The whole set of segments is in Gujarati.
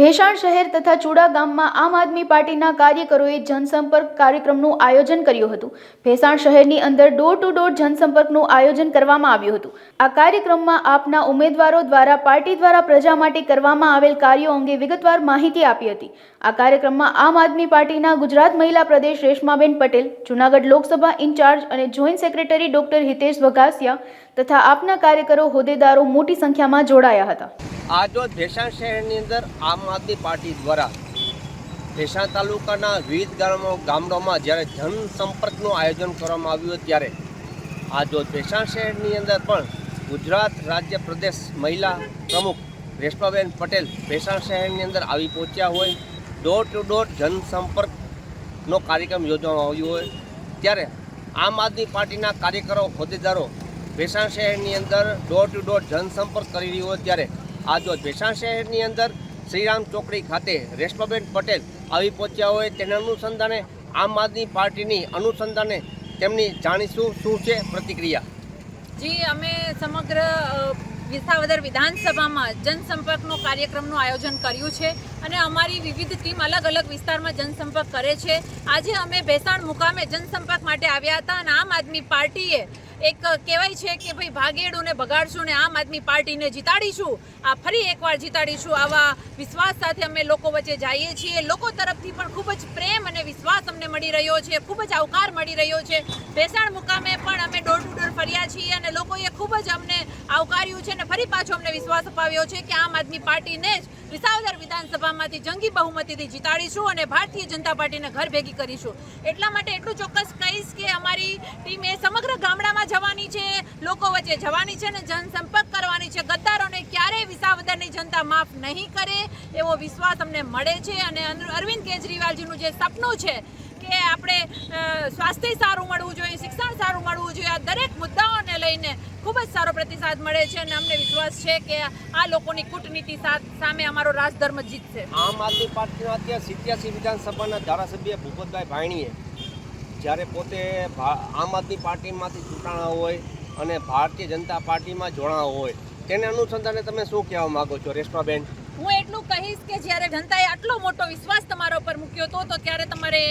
ભેસાણ શહેર તથા ચુડા ગામમાં આમ આદમી પાર્ટીના કાર્યકરોએ જનસંપર્ક કાર્યક્રમનું આયોજન કર્યું હતું. ભેસાણ શહેરની અંદર ડોર ટુ ડોર જનસંપર્કનું આયોજન કરવામાં આવ્યું હતું. આ કાર્યક્રમમાં આપના ઉમેદવારો દ્વારા પાર્ટી દ્વારા પ્રજા માટે કરવામાં આવેલ કાર્યો અંગે વિગતવાર માહિતી આપી હતી. આ કાર્યક્રમમાં આમ આદમી પાર્ટીના ગુજરાત મહિલા પ્રદેશ રેશમાબેન પટેલ, જૂનાગઢ લોકસભા ઇન્ચાર્જ અને joint secretary doctor Hitesh Vaghasiya તથા આપના કાર્યકરો હોદ્દેદારો મોટી સંખ્યામાં જોડાયા હતા. આજરોજ ભેસાણ શહેરની અંદર આમ આદમી પાર્ટી દ્વારા ભેસાણ તાલુકાના વિવિધ ગામો ગામડાઓમાં જ્યારે જનસંપર્કનું આયોજન કરવામાં આવ્યું ત્યારે આજરોજ ભેસાણ શહેરની અંદર પણ ગુજરાત રાજ્ય પ્રદેશ મહિલા પ્રમુખ રેશમાબેન પટેલ ભેસાણ શહેરની અંદર આવી પહોંચ્યા હોય. ડોર ટુ ડોર જનસંપર્કનો કાર્યક્રમ યોજવામાં આવ્યો હોય. ત્યારે આમ આદમી પાર્ટીના કાર્યકરો, હોદ્દેદારો ભેસાણ શહેરની અંદર ડોર ટુ ડોર જનસંપર્ક કરી રહ્યો હોય ત્યારે આજરોજ ભેસાણ શહેરની અંદર શ્રીરામ ચોકડી ખાતે રેશમાબેન પટેલ આવી પહોંચ્યા હોય તેના અનુસંધાને આમ આદમી પાર્ટીની અનુસંધાને તેમની જાણીશું શું છે પ્રતિક્રિયા? જી, અમે સમગ્ર વિસાવદર વિધાનસભામાં જનસંપર્કનો કાર્યક્રમનું આયોજન કર્યું છે અને અમારી વિવિધ ટીમ અલગ અલગ વિસ્તારમાં જનસંપર્ક કરે છે. આજે અમે ભેસાણ મુકામે જનસંપર્ક માટે આવ્યા હતા અને આમ આદમી પાર્ટીએ એક કહેવાય છે કે ભાઈ ભાગેડું ને બગાડશું ને આમ આદમી પાર્ટીને જીતાડીશું. આ ફરી એકવાર જીતાડીશું. આવા વિશ્વાસ સાથે અમે લોકો વચ્ચે જઈએ છીએ. લોકો તરફથી પણ ખૂબ જ પ્રેમ અને વિશ્વાસ અમને મળી રહ્યો છે. ખૂબ જ આવકાર મળી રહ્યો છે. ભેસાણ મુકામે પણ અમે ડોર ટુ ડોર ફર્યા છીએ અને લોકોએ ખૂબ જ અમને આવકાર્યું છે અને ફરી પાછો અમને વિશ્વાસ અપાવ્યો છે કે આમ આદમી પાર્ટીને જ વિસાવદર વિધાનસભામાંથી જંગી બહુમતીથી જીતાડીશું અને ભારતીય જનતા પાર્ટીને ઘર ભેગી કરીશું. એટલા માટે એટલું ચોક્કસ કહીશ કે અમારી ટીમે સમગ્ર ગામડામાં જવાની છે, લોકો વચ્ચે જવાની છે અને જનસંપર્ક કરવાની છે. ગદ્દારોને ક્યારેય વિસાવદરની જનતા માફ નહીં કરે એવો વિશ્વાસ અમને મળે છે. અને અરવિંદ કેજરીવાલજીનું જે સપનું છે કે આપણે સ્વાસ્થ્ય સારું મળવું જોઈએ, શિક્ષણ સારું મળવું જોઈએ, આ દરેક મુદ્દાઓને લઈને ખૂબ જ સારો પ્રતિસાદ મળે છે અને અમને વિશ્વાસ છે કે આ લોકોની કૂટનીતિ સામે અમારો રાજધર્મ જીતશે. આમ આદમી પાર્ટીના અત્યારે સિત્યાસી વિધાનસભાના ધારાસભ્ય ભૂપતભાઈ ભાણીએ જ્યારે પોતે આમ આદમી પાર્ટીમાંથી ચૂંટાણા હોય અને ભારતીય જનતા પાર્ટીમાં જોડાણા હોય, તેને અનુસંધાને તમે શું કહેવા માગો છો, રેશમાબેન? હું એટલું કહીશ કે જ્યારે જનતાએ આટલો મોટો વિશ્વાસ તમારા ઉપર મૂક્યો હતો, તો ત્યારે તમારે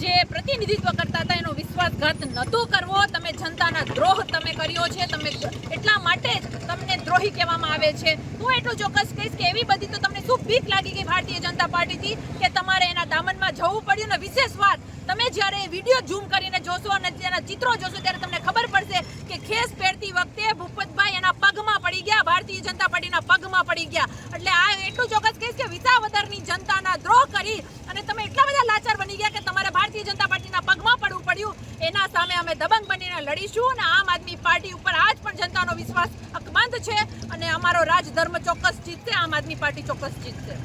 જે પ્રતિનિધિત્વ કરતા હતા, એનો વિશ્વાસઘાત નહોતો કરવો. તમે જનતાના દ્રોહ તમે કર્યો છે, તમે એટલા માટે જ તમને દ્રોહી કહેવામાં આવે છે. હું એટલું ચોક્કસ કહીશ કે એવી બધી તો તમને શું ભીખ લાગી ગઈ ભારતીય જનતા પાર્ટીથી કે તમારે એના દામનમાં જવું પડ્યું? ને વિશેષ વાત, તમે જ્યારે વીડિયો ઝૂમ કરીને જોશો અને તેના ચિત્રો જોશો, ત્યારે તમને ખબર પડશે કે ખેસ પહેરતી વખતે ભૂપતભાઈ એના પગમાં પડી ગયા, ભારતીય જનતા પાર્ટીના પગમાં પડી ગયા. એટલે આ એટલું ચોક્કસ કહીશ કે વિસાવદરની જનતાના દ્રોહ કરી અને તમે એટલા બધા લાચાર બની ગયા કે તમારે ભારતીય જનતા પાર્ટીના પગમાં પડવું પડ્યું. એના સામે અમે દબંગ બનીને લડીશું અને આમ આદમી પાર્ટી ઉપર આજ પણ જનતાનો વિશ્વાસ અકબંધ છે અને અમારો રાજધર્મ ચોક્કસ જીતશે, આમ આદમી પાર્ટી ચોક્કસ જીતશે.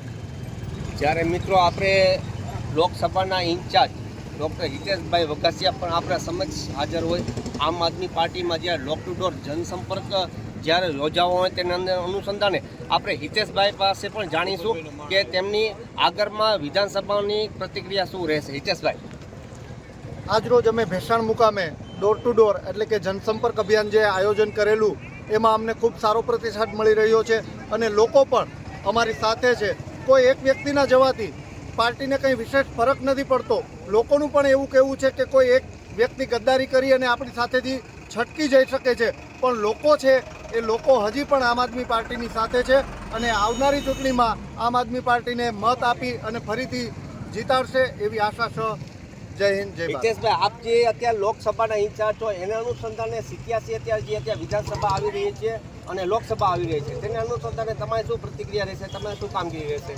જ્યારે મિત્રો આપણે લોકસભાના ઇન્ચાર્જ ડૉક્ટર હિતેશભાઈ વઘાસિયા પણ આપણા સમક્ષ હાજર હોય, આમ આદમી પાર્ટીમાં જ્યારે ડોર ટુ ડોર જનસંપર્ક જ્યારે યોજાવો હોય તેના અંદર અનુસંધાને આપણે હિતેશભાઈ પાસે પણ જાણીશું કે તેમની આગળમાં વિધાનસભાની પ્રતિક્રિયા શું રહેશે. હિતેશભાઈ. આજરોજ અમે ભેસાણ મુકામે ડોર ટુ ડોર એટલે કે જનસંપર્ક અભિયાન જે આયોજન કરેલું, એમાં અમને ખૂબ સારો પ્રતિસાદ મળી રહ્યો છે અને લોકો પણ અમારી સાથે છે. કોઈ એક વ્યક્તિના જવાથી પાર્ટીને કંઈ વિશેષ ફરક નથી પડતો. લોકોનું પણ એવું કહેવું છે કે કોઈ એક વ્યક્તિ ગદ્દારી કરી અને આપણી સાથેથી છટકી જઈ શકે છે. પણ લોકો છે, એ લોકો હજી પણ આમ આદમી પાર્ટીની સાથે છે અને આવનારી ચૂંટણીમાં આમ આદમી પાર્ટીને મત આપી અને ફરીથી જીતાડશે એવી આશા જય હિન્દ જય ભારત. હિતેશભાઈ આપ જે અત્યારે લોકસભાના ઇન્ચાર્જ છો એના અનુસંધાને સિત્યાસી અત્યારે જે અત્યારે વિધાનસભા આવી રહી છે અને લોકસભા આવી રહી છે તેને અનુસંધાને તમારી શું પ્રતિક્રિયા રહેશે તમે શું કામગીરી રહેશે?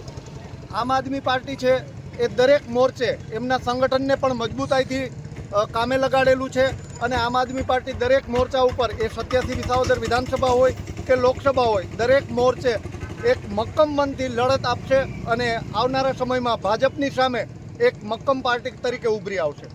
આમ આદમી પાર્ટી છે એ દરેક મોરચે એમના સંગઠનને પણ મજબૂતાઈથી કામે લગાડેલું છે અને આમ આદમી પાર્ટી દરેક મોરચા ઉપર એ સત્યાસી વિસાવદર વિધાનસભા હોય કે લોકસભા હોય દરેક મોરચે એક મક્કમ મનથી લડત આપશે અને આવનારા સમયમાં ભાજપની સામે એક મક્કમ પાર્ટી તરીકે ઉભરી આવશે.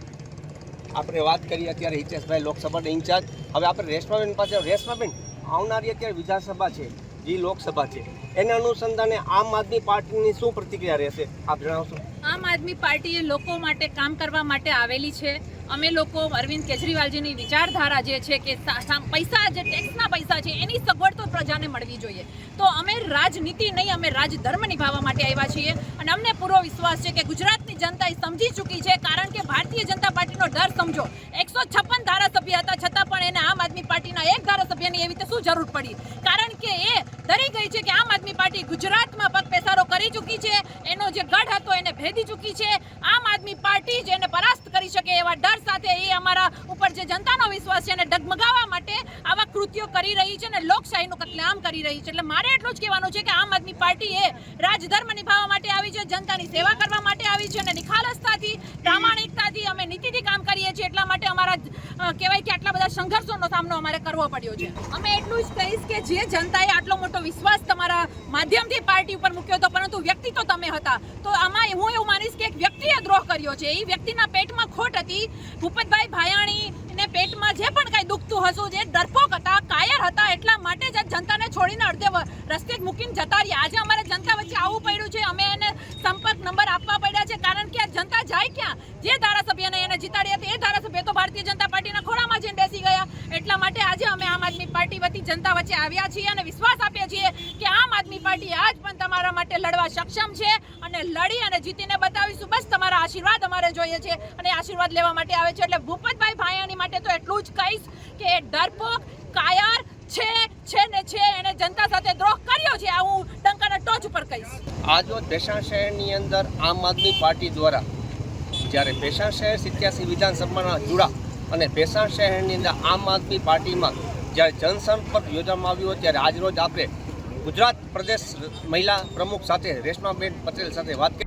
આપણે વાત કરીએ અત્યારે હિતેશભાઈ લોકસભાના ઇન્ચાર્જ. હવે આપણે રેશમાબેન પાસે રેશમાબેન, આવનારી અત્યારે વિધાનસભા છે, જે લોકસભા છે. એના અનુસંધાને આમ આદમી પાર્ટીની શું પ્રતિક્રિયા રહેશે? આપ જણાવશો. આમ આદમી પાર્ટી લોકો માટે કામ કરવા માટે આવેલી છે. અમે લોકો અરવિંદ કેજરીવાલજીની વિચારધારા જે છે કે પૈસા જે ટેક્સના પૈસા છે, એની સગવડ તો પ્રજાને મળવી જોઈએ. તો અમે રાજનીતિ નહીં, અમે રાજધર્મ નિભાવવા માટે આવ્યા છીએ. અને અમને પૂરો વિશ્વાસ છે કે ગુજરાતની જનતા એ સમજી ચૂકી છે, કારણ કે ભારતીય જનતા પાર્ટીનો ડર સમજો. એકસો છપ્પન ધારાસભ્ય હતા, છતાં પણ એને આમ આદમી પાર્ટીના એક ધારાસભ્યની એવી રીતે શું જરૂર પડી? કારણ કે એ ડરી ગઈ છે કે આમ આદમી પાર્ટી કરી ચૂકી છે, એનો જે ગઢ હતો એને ભેદી ચૂકી છે. આમ આદમી પાર્ટી જ એને પરાસ્ત કરી શકે એવા ડર સાથે એ અમારા ઉપર જે જનતાનો વિશ્વાસ છે એને ડગમગાવવા માટે આવા કૃત્યો કરી રહી છે અને લોકશાહીનું કતલેઆમ કરી રહી છે. એટલે મારે એટલું જ કહેવાનું છે કે આમ આદમી પાર્ટી એ રાજધર્મ નિભાવવા માટે આવી છે, જનતાની સેવા કરવા માટે આવી છે અને નિખાલસતાથી, પ્રામાણિકતાથી અમે નીતિથી કામ કરીએ છીએ. એટલા કહેવાય કે આટલા બધા સંઘર્ષોનો સામનો અમારે કરવો પડ્યો છે. અમે એટલું જ કહીશ કે જે જનતાએ આટલો મોટો વિશ્વાસ તમારા માધ્યમથી પાર્ટી ઉપર મૂક્યો હતો, પરંતુ વ્યક્તિ તો તમે હતા. તો આમાં હું એવું માનીશ કે એક વ્યક્તિએ દ્રોહ કર્યો છે. એ વ્યક્તિના પેટમાં ખોટ હતી. ભૂપતભાઈ ભાયાણી ને પેટમાં જે પણ કાંઈ દુખતું હશું જે ડરપોક હતા, કાયર હતા, એટલા માટે જ જનતાને છોડીને અડધે રસ્તે જ મૂકીને જતા રહ્યા. આજે અમારે જનતા વચ્ચે આવવું પડ્યું છે. અમે એને સંપર્ક નંબર આપવા પડ્યા છે, કારણ કે આ જનતા જાય ક્યાં? જે ધારાસભ્યને એને જીતાડ્યા હતા, એ ધારાસભ્ય તો ભારતીય જનતા પાર્ટીના ખોળામાં બેસી ગયા. એટલા માટે આજે અમે આમ આદમી પાર્ટી વતી જનતા વચ્ચે આવ્યા છીએ અને વિશ્વાસ આપીએ છીએ કે આમ આદમી પાર્ટી આજ પણ તમારા માટે લડવા સક્ષમ છે અને લડી અને જીતીને બતાવીશું. બસ તમારા આશીર્વાદ અમારે જોઈએ છે અને આશીર્વાદ લેવા માટે આવે છે. એટલે ભૂપતભાઈ ભાયાની માટે તો એટલું જ કહીશ કે ડરપોક, કાયર છે છે ને છે એને જનતા સાથે દ્રોહ કર્યો છે. આ હું ડંકાના ટોચ ઉપર કહીશ. આજ રોજ ભેસાણ શહેરની અંદર આમ આદમી પાર્ટી દ્વારા જ્યારે ભેસાણ શહેર સિત્યાસી વિધાનસભાના ચૂડા અને ભેસાણ શહેરની અંદર આમ આદમી પાર્ટીમાં જ્યારે જનસંપર્ક યોજવામાં આવ્યો ત્યારે આજરોજ આપણે ગુજરાત પ્રદેશ મહિલા પ્રમુખ સાથે રેશમાબેન પટેલ સાથે વાત કરી